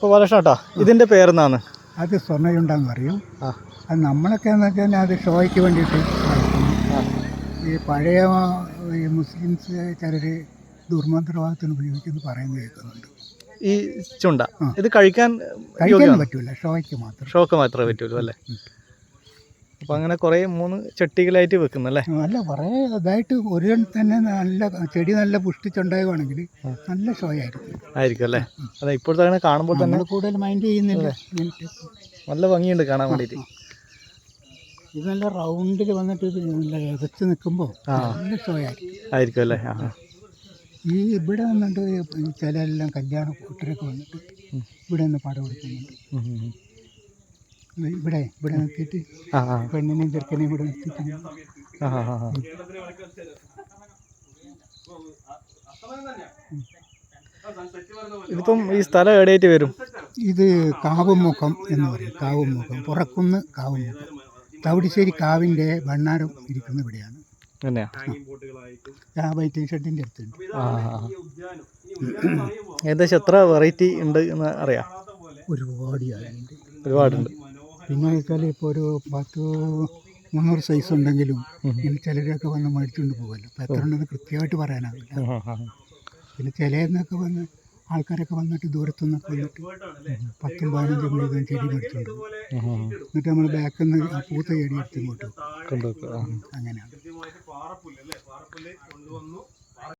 അപ്പോൾ ബാലകൃഷ്ണ ഇതിന്റെ പേരെന്നാണ് അത് സ്വർണയുണ്ടെന്ന് പറയും. അത് നമ്മളൊക്കെ എന്ന് വെച്ചാൽ അത് ഷോയ്ക്ക് വേണ്ടിയിട്ട് ഈ പഴയ ഈ മുസ്ലിംസ് ചിലർ ദുർമന്ത്രവാദത്തിന് ഉപയോഗിക്കുന്നു പറയുന്നത് കേൾക്കുന്നുണ്ട്. ഈ ചുണ്ട. ഇത് കഴിക്കാൻ കഴിക്കാൻ പറ്റൂല. ഷോയ്ക്ക് മാത്രം. ഷോക്ക് മാത്രമേ പറ്റുള്ളൂ അല്ലേ? അപ്പോൾ അങ്ങനെ കുറേ മൂന്ന് ചട്ടികളായിട്ട് വെക്കുന്നല്ലേ? നല്ല കുറേ ഇതായിട്ട് ഒരു തന്നെ നല്ല ചെടി നല്ല പുഷ്ടിച്ചുണ്ടാകുവാണെങ്കിൽ നല്ല ഷോ ആയിരിക്കും ആയിരിക്കും അല്ലേ അതെ ഇപ്പോഴത്തെ അങ്ങനെ കാണുമ്പോൾ തന്നെ കൂടുതൽ മൈൻഡ് ചെയ്യുന്നില്ല. നല്ല ഭംഗിയുണ്ട് കാണാൻ വേണ്ടിയിട്ട്. ഇത് നല്ല റൗണ്ടിൽ വന്നിട്ട് ഇത് നല്ല എതച്ച് നിൽക്കുമ്പോൾ നല്ല ഷോ ആയിരിക്കും ആയിരിക്കും അല്ലേ ആ. ഈ ഇവിടെ വന്നിട്ട് ചില എല്ലാം കല്യാണ കൂട്ടരൊക്കെ വന്നിട്ട് ഇവിടെ നിന്ന് പടം ഉം. ഇവിടെ ഇവിടെ നിർത്തിയിട്ട് ആ പെണ്ണിനെയും ചെറുക്കനെയും ഇവിടെ നിർത്തിയിട്ട് ആ. ഇതിപ്പം ഈ സ്ഥലം എവിടെയായിട്ട് വരും? ഇത് കാവുമുഖം എന്ന് പറയും. കാവുമുഖം. പുറക്കുന്ന് കാവുമുഖം. തവിടിശ്ശേരി കാവിന്റെ ഭണ്ണാരം ഇരിക്കുന്ന ഇവിടെയാണ്. ആ വൈറ്റിംഗ് ഷെഡിന്റെ അടുത്തുണ്ട്. ഏകദേശം എത്ര വെറൈറ്റി ഉണ്ട് എന്ന് അറിയാം? ഒരുപാട് ഒരുപാടുണ്ട്. പിന്നെ വെച്ചാൽ ഇപ്പോൾ ഒരു പത്ത് മുന്നൂറ് സൈസ് ഉണ്ടെങ്കിലും ഇനി ചിലരൊക്കെ വന്ന് മേടിച്ചുകൊണ്ട് പോകുമല്ലോ അപ്പോൾ എത്ര ഉണ്ടെന്ന് കൃത്യമായിട്ട് പറയാനാവില്ല. പിന്നെ ചിലന്നൊക്കെ വന്ന് ആൾക്കാരൊക്കെ വന്നിട്ട് ദൂരത്തു നിന്നൊക്കെ വന്നിട്ട് പത്തും പതിനഞ്ചും മുഴുവൻ ചെടി മേടിച്ചുകൊണ്ട് പോകും. എന്നിട്ട് നമ്മൾ ബാക്കിൽ നിന്ന് പൂത്ത ചെടി എടുത്ത് ഇങ്ങോട്ട് വെക്കും. കൊണ്ടുവെക്കും ആ. അങ്ങനെയാണ്.